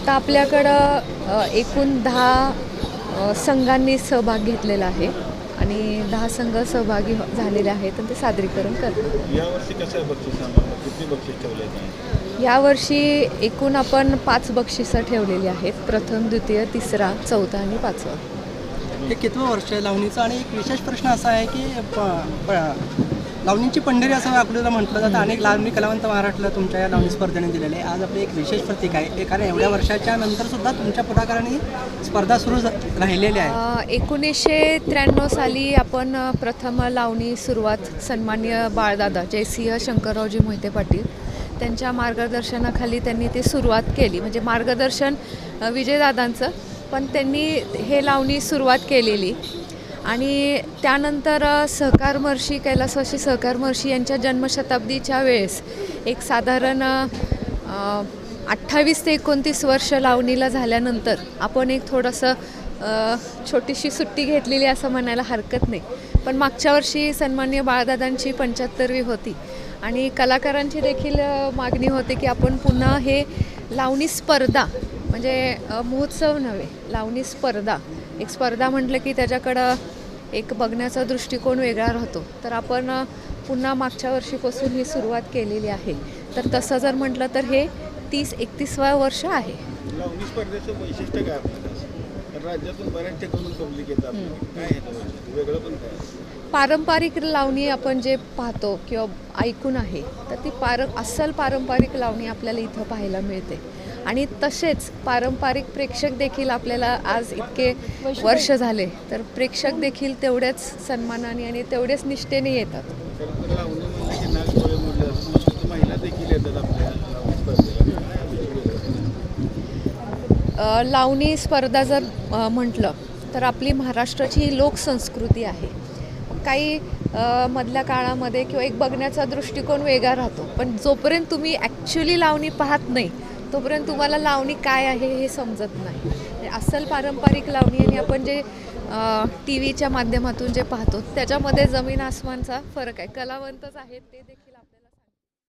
आता आपल्याकडं एकूण दहा संघांनी सहभाग घेतलेला आहे. आणि दहा संघ सहभागी हो- झालेले आहेत आणि ते सादरीकरण करतात. यावर्षी कसं बक्षीस आम्हाला? किती बक्षीस ठेवले नाही यावर्षी एकूण आपण पाच बक्षिसं ठेवलेली आहेत. प्रथम द्वितीय तिसरा चौथा आणि पाचवा. हे कितवं वर्ष आहे लावणीचं? आणि एक विशेष प्रश्न असा आहे की लावणीची पंढरी असं आपल्याला म्हटलं जातं. अनेक लावणी कलावंत महाराष्ट्राला तुमच्या या लावणी स्पर्धेने दिलेले आहे. आज आपले एक विशेष प्रतीक आहे. कारण एवढ्या वर्षाच्या नंतर सुद्धा तुमच्या पुढाकाराने स्पर्धा सुरू राहिलेल्या आहे. एकोणीसशे त्र्याण्णव साली आपण प्रथम लावणी सुरुवात सन्मान्य बाळदादा जयसिंह शंकररावजी मोहिते पाटील त्यांच्या मार्गदर्शनाखाली त्यांनी ती सुरुवात केली. म्हणजे मार्गदर्शन विजयदादांचं. पण त्यांनी हे लावणी सुरुवात केलेली. आणि त्यानंतर सहकारमर्षी सहकार महर्षी कैलासवासी सहकार महर्षी यांच्या जन्मशताब्दीच्या वेळेस एक साधारण अठ्ठावीस ते एकोणतीस वर्ष लावणीला झाल्यानंतर आपण एक थोडंसं छोटीशी सुट्टी घेतलेली असं म्हणायला हरकत नाही. पण मागच्या वर्षी सन्मान्य बाळदादांची पंच्याहत्तरवी होती आणि कलाकारांची देखील मागणी होती की आपण पुन्हा हे लावणी स्पर्धा म्हणजे महोत्सव नव्हे लावणी स्पर्धा एक स्पर्धा म्हटलं की त्याच्याकडं एक बघण्याचा दृष्टिकोन वेगळा राहतो. तर आपण पुन्हा मागच्या वर्षीपासून ही सुरुवात केलेली आहे. तर तसं जर म्हटलं तर हे तीस एकतीसवा वर्ष आहे. राज्यातून बऱ्याच ठिकाणून पब्लिक येतात. आपल्याकडे. काय आहे ते वैशिष्ट्य वेगळं पण काय? पारंपरिक लावणी आपण जे पाहतो किंवा ऐकून आहे तर ती पार अस्सल पारंपरिक लावणी आपल्याला इथं पाहायला मिळते. आणि तसेच पारंपरिक प्रेक्षक देखील आपल्याला आज इतके वर्ष झाले. तर प्रेक्षक देखील तेवढ्याच सन्मानाने आणि तेवढ्याच निष्ठेने येतात. म्हणजे महिला देखील येतात आपल्या लावणी स्पर्धा जर म्हटलं तर आपली महाराष्ट्राची ही लोकसंस्कृती आहे. काही मधल्या काळामध्ये किंवा एक बघण्याचा दृष्टिकोन वेगळा राहतो. पण जोपर्यंत तुम्ही ॲक्च्युली लावणी पाहत नाही तोपर्यंत तुम्हाला लावणी काय आहे हे समजत नाही. अस्सल पारंपरिक लावणी आणि आपण जे टी व्हीच्या माध्यमातून जे पाहतो त्याच्यामध्ये जमीन आसमानचा फरक आहे. कलावंतच आहेत ते देखील आपल्याला